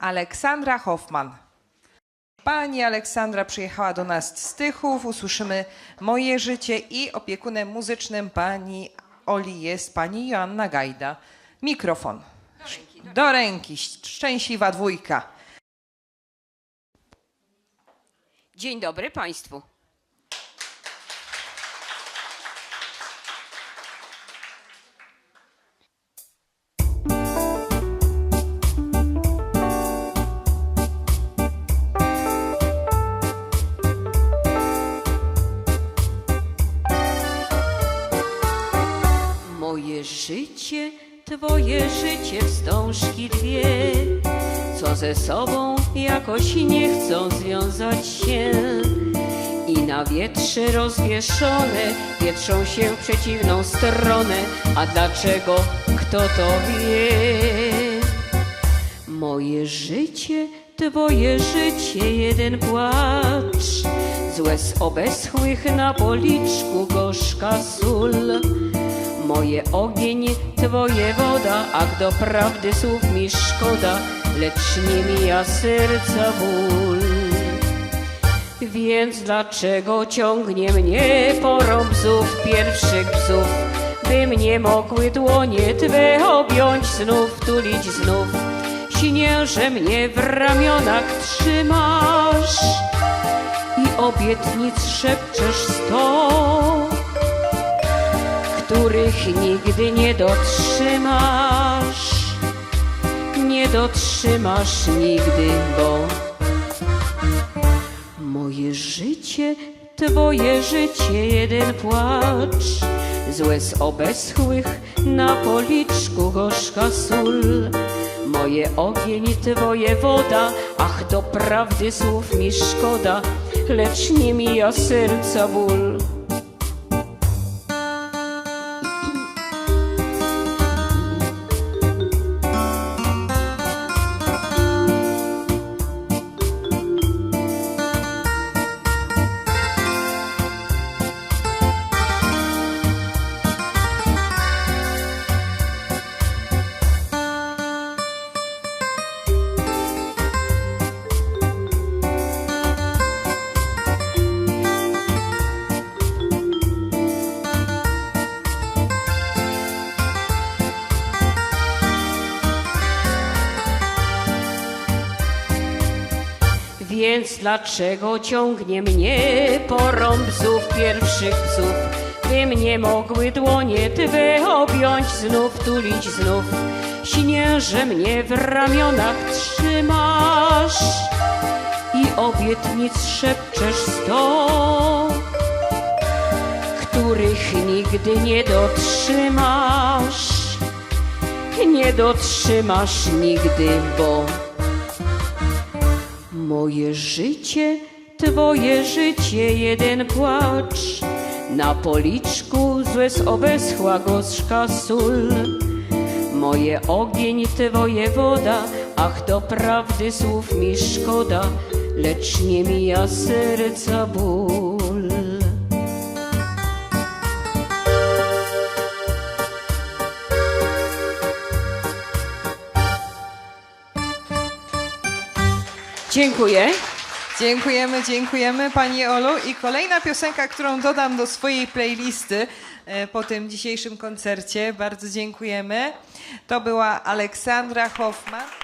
Aleksandra Hoffman. Pani Aleksandra przyjechała do nas z Tychów. Usłyszymy moje życie i opiekunem muzycznym pani Oli jest pani Joanna Gajda. Mikrofon. Do ręki. Szczęśliwa dwójka. Dzień dobry Państwu. Życie, Twoje życie, wstążki dwie, co ze sobą jakoś nie chcą związać się. I na wietrze rozwieszone wietrzą się w przeciwną stronę. A dlaczego? Kto to wie? Moje życie, Twoje życie, jeden płacz. Z łez obeschłych na policzku gorzka sól. Moje ogień, Twoje woda, ach do prawdy słów mi szkoda, lecz nie mija serca ból. Więc dlaczego ciągnie mnie porąb bzów, pierwszych bzów, by mnie mogły dłonie Twe objąć znów, tulić znów? Śnię, że mnie w ramionach trzymasz i obietnic szepczesz sto których nigdy nie dotrzymasz. Nie dotrzymasz nigdy, bo moje życie, twoje życie, jeden płacz. Z łez obeschłych na policzku gorzka sól. Moje ogień, twoje woda, ach do prawdy słów mi szkoda, lecz nie mija serca ból. Więc dlaczego ciągnie mnie porąb bzów, pierwszych bzów, by mnie mogły dłonie Twe objąć znów, tulić znów? Śnię, że mnie w ramionach trzymasz i obietnic szepczesz sto, których nigdy nie dotrzymasz, nie dotrzymasz nigdy, bo Moje życie, twoje życie, jeden płacz. Na policzku z łez obeschła gorzka sól. Moje ogień, twoje woda, ach do prawdy słów mi szkoda, lecz nie mija serca ból. Dziękuję. Dziękujemy, dziękujemy Pani Olu. I kolejna piosenka, którą dodam do swojej playlisty e, po tym dzisiejszym koncercie. Bardzo dziękujemy. To była Aleksandra Hoffman.